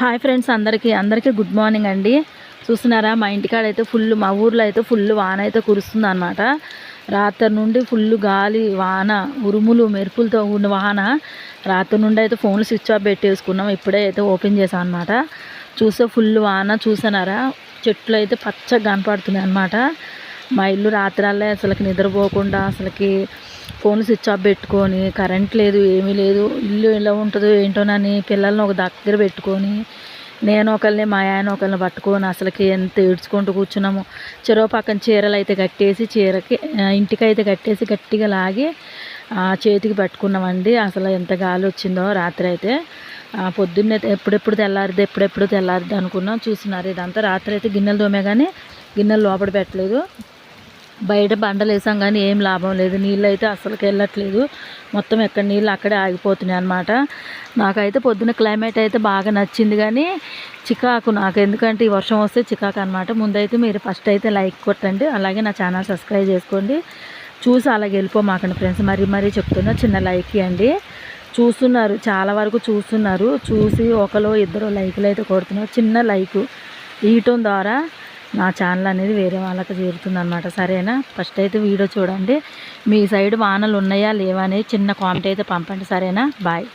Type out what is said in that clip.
Hi friends అందరికీ. అందరికీ good morning అండి. చూస్తున్నారా మా ఇంటికాడ అయితే ఫుల్ మా ఊర్లో అయితే ఫుల్ వాన అయితే కురుస్తుంది అనమాట రాత్రి నుండి ఫుల్ గాలి వాన ఉరుములు మెరుపులతో ఉన్న వాన. రాత్రి నుండి అయితే ఫోన్లు స్విచ్ ఆఫ్ పెట్టేసుకున్నాం. ఇప్పుడే అయితే ఓపెన్ చేసాం అనమాట చూస్తే ఫుల్ వాన చూసినారా? చెట్లు అయితే పచ్చగా కనపడుతున్నాయి అనమాట మా ఇల్లు రాత్రాలే అసలుకి నిద్రపోకుండా అసలుకి ఫోన్ స్విచ్ ఆఫ్ పెట్టుకొని కరెంట్ లేదు ఏమీ లేదు ఇల్లు ఎలా ఉంటుందో ఏంటోనని పిల్లల్ని ఒక దగ్గర పెట్టుకొని నేను ఒకరిని మా ఆయన ఒకరిని పట్టుకొని అసలుకి ఎంత ఏడ్చుకుంటూ కూర్చున్నాము. చెరో పక్కన చీరలు అయితే కట్టేసి చీరకి ఇంటికి అయితే కట్టేసి గట్టిగా లాగి చేతికి పట్టుకున్నామండి. అసలు ఎంత గాలి వచ్చిందో రాత్రి అయితే. పొద్దున్నే ఎప్పుడెప్పుడు తెల్లారిది ఎప్పుడెప్పుడు తెల్లారిది అనుకున్నాం. చూసినారు ఇదంతా రాత్రి అయితే గిన్నెలు తోమే కానీ గిన్నెలు లోపల పెట్టలేదు. బయట బండలు వేసాం కానీ ఏం లాభం లేదు. నీళ్ళు అయితే అసలుకి వెళ్ళట్లేదు. మొత్తం ఎక్కడ నీళ్ళు అక్కడే ఆగిపోతున్నాయి అనమాట నాకైతే పొద్దున క్లైమేట్ అయితే బాగా నచ్చింది కానీ చికాకు నాకు. ఎందుకంటే ఈ వర్షం వస్తే చికాకు అనమాట ముందైతే మీరు ఫస్ట్ అయితే లైక్ కొట్టండి. అలాగే నా ఛానల్ సబ్స్క్రైబ్ చేసుకోండి. చూసి అలాగే వెళ్ళిపోమాకండి ఫ్రెండ్స్. మరీ మరీ చెప్తున్నా చిన్న లైక్ ఇవ్వండి. చూస్తున్నారు చాలా వరకు చూస్తున్నారు. చూసి ఒకరు ఇద్దరు లైకులు అయితే కొడుతున్నారు. చిన్న లైకు. ఇయటం ద్వారా నా ఛానల్ అనేది వేరే వాళ్ళకి చేరుతుంది అనమాట సరేనా? ఫస్ట్ అయితే వీడియో చూడండి. మీ సైడ్ వానలు ఉన్నాయా లేవా? అనేది చిన్న కామెంట్ అయితే పంపండి. సరేనా? బాయ్